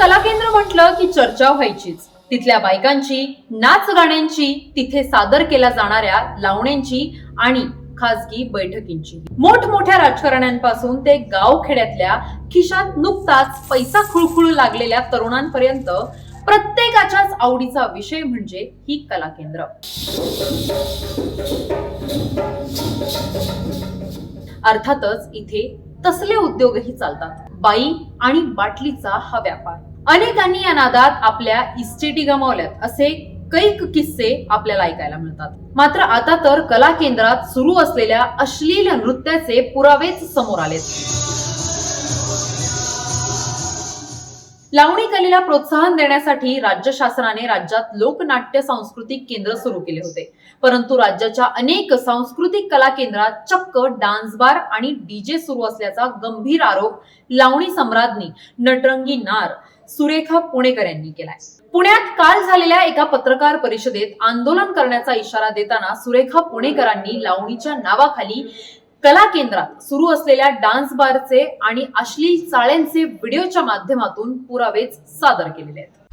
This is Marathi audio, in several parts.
कला केंद्र म्हटलं की चर्चा व्हायचीच. तिथल्या बायकांची नाच गाण्यांची तिथे सादर केल्या जाणाऱ्या लावण्यांची आणि खासगी बैठकींची. मोठमोठ्या राजकारण्यांपासून ते गाव खेड्यातल्या खिशात नुकताच पैसा खुळखुळू लागलेल्या तरुणांपर्यंत प्रत्येकाच्याच आवडीचा विषय म्हणजे ही कला केंद्र. अर्थातच इथे तसले उद्योगही चालतात. बाई आणि बाटलीचा हा व्यापार. अनेकांनी या नादात आपल्या इस्टेटी गमावल्यात असे कैक किस्से आपल्याला ऐकायला मिळतात. मात्र आता तर कला केंद्रात सुरू असलेल्या अश्लील नृत्याचे पुरावेच समोर आलेत. लावणी कलेला प्रोत्साहन देण्यासाठी राज्य शासनाने राज्यात लोकनाट्य सांस्कृतिक केंद्र सुरू केले होते. परंतु राज्याच्या अनेक सांस्कृतिक कला केंद्रात चक्क डान्स बार आणि डीजे सुरू असल्याचा गंभीर आरोप लावणी सम्राज्ञी नटरंगी नार सुरेखा पुणेकर यांनी केलाय. पुण्यात काल झालेल्या एका पत्रकार परिषदेत आंदोलन करण्याचा इशारा देताना सुरेखा पुणेकरांनी लावणीच्या नावाखाली कला केंद्रात सुरू असलेल्या डान्स बारचे आणि अश्लील चाळ्यांचे व्हिडिओच्या माध्यमातून पुरावेच सादर केलेले आहेत.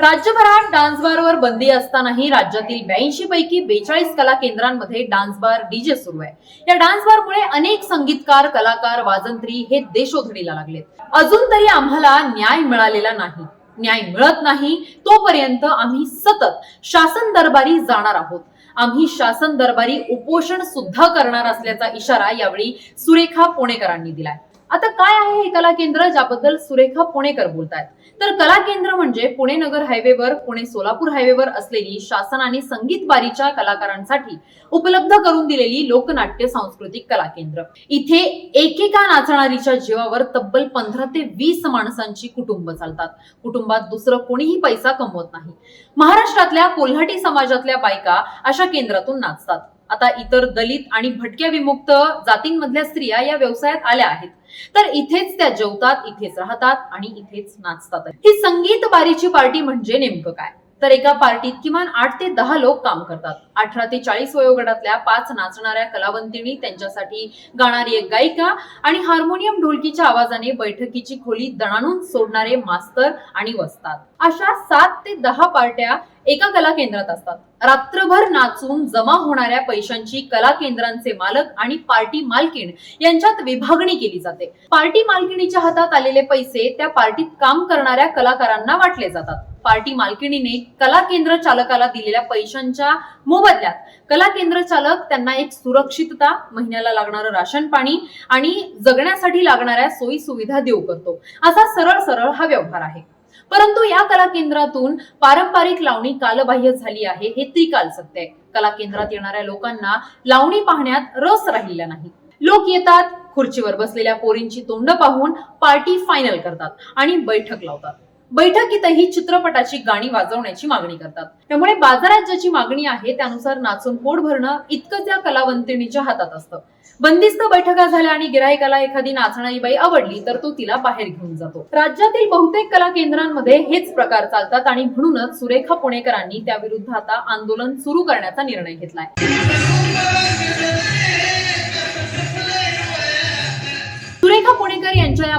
राज्यभरात डान्स बारवर बंदी असतानाही राज्यातील ब्याऐंशी पैकी बेचाळीस कला केंद्रांमध्ये डान्स बार डीजे सुरू आहे. या डान्स बारमुळे अनेक संगीतकार कलाकार वाजंत्री हे देशोधडीला लागलेत. अजून तरी आम्हाला न्याय मिळालेला नाही. न्याय मिळत नाही तोपर्यंत आम्ही सतत शासन दरबारी जाणार आहोत. आम्ही शासन दरबारी उपोषण सुद्धा करणार असल्याचा इशारा यावेळी सुरेखा पुणेकरांनी दिलाय. आता काय आहे हे कला केंद्र ज्याबद्दल सुरेखा पुणेकर बोलतायत? तर कला केंद्र म्हणजे पुणे नगर हायवेवर पुणे सोलापूर हायवेवर असलेली शासनाने संगीत बारीच्या कलाकारांसाठी उपलब्ध करून दिलेली लोकनाट्य सांस्कृतिक कला केंद्र. इथे एकेका नाचणारीच्या जीवावर तब्बल पंधरा ते वीस माणसांची कुटुंब चालतात. कुटुंबात दुसरं कोणीही पैसा कमवत नाही. महाराष्ट्रातल्या कोल्हाटी समाजातल्या बायका अशा केंद्रातून नाचतात. आता इतर दलित आणि भटक्या विमुक्त जातींमधल्या स्त्रिया या व्यवसायात आल्या आहेत. तर इथेच त्या जेवतात इथेच राहतात आणि इथेच नाचतात. ही संगीत बारीची पार्टी म्हणजे नेमकं काय? तर एका पार्टीत किमान आठ ते दहा लोक काम करतात. अठरा ते चाळीस वयोगटातल्या पाच नाचणाऱ्या कलावंतिणी त्यांच्यासाठी गाणारी एक गायिका आणि हार्मोनियम ढोलकीच्या आवाजाने बैठकीची खोली दणाणून सोडणारे मास्तर आणि वसतात. अशा सात ते दहा पार्ट्या एका कला केंद्रात असतात. रात्रभर नाचून जमा होणाऱ्या पैशांची कला केंद्रांचे मालक आणि पार्टी मालकीण यांच्यात विभागणी केली जाते. पार्टी मालकिणीच्या हातात आलेले पैसे त्या पार्टीत काम करणाऱ्या कलाकारांना वाटले जातात. पार्टी मालकिणीने कला केंद्र चालकाला दिलेल्या पैशांच्या मोबदल्यात कला केंद्र चालक त्यांना एक सुरक्षितता महिन्याला लागणारं राशन पाणी आणि जगण्यासाठी लागणाऱ्या सोयी सुविधा देऊ करतो. असा सरळ सरळ हा व्यवहार आहे. परंतु या कला केंद्रातून पारंपरिक लावणी कालबाह्य झाली आहे हे त्रिकाल सत्य आहे. कला केंद्रात येणाऱ्या लोकांना लावणी पाहण्यात रस राहिलेला नाही. लोक येतात खुर्चीवर बसलेल्या पोरींची तोंड पाहून पार्टी फायनल करतात आणि बैठक लावतात. बैठकीतही चित्रपटाची गाणी वाजवण्याची मागणी करतात. त्यामुळे बाजारात ज्याची मागणी आहे त्यानुसार नाचून पोट भरणं इतकंच या कलावंतिणीच्या हातात असतं. बंदिस्त बैठका झाल्या आणि गिरायकाला एखादी नाचणारी बाई आवडली तर तो तिला बाहेर घेऊन जातो. राज्यातील बहुतेक कला केंद्रांमध्ये हेच प्रकार चालतात आणि म्हणूनच सुरेखा पुणेकरांनी त्याविरुद्ध आता आंदोलन सुरू करण्याचा निर्णय घेतलाय.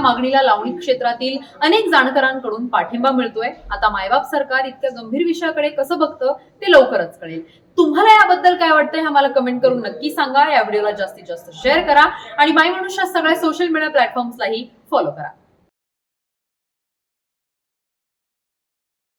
मागणीला लावणी क्षेत्रातील अनेक जाणकारांकडून पाठिंबा मिळतोय. आता मायबाप सरकार इतक्या गंभीर विषयाकडे कसं बघतं ते लवकरच कळेल. तुम्हाला याबद्दल काय वाटतंय हे मला कमेंट करून नक्की सांगा. या व्हिडिओला जास्तीत जास्त शेअर करा. आणि माय मनुष्या सगळ्या सोशल मीडिया प्लॅटफॉर्म्सलाही फॉलो करा.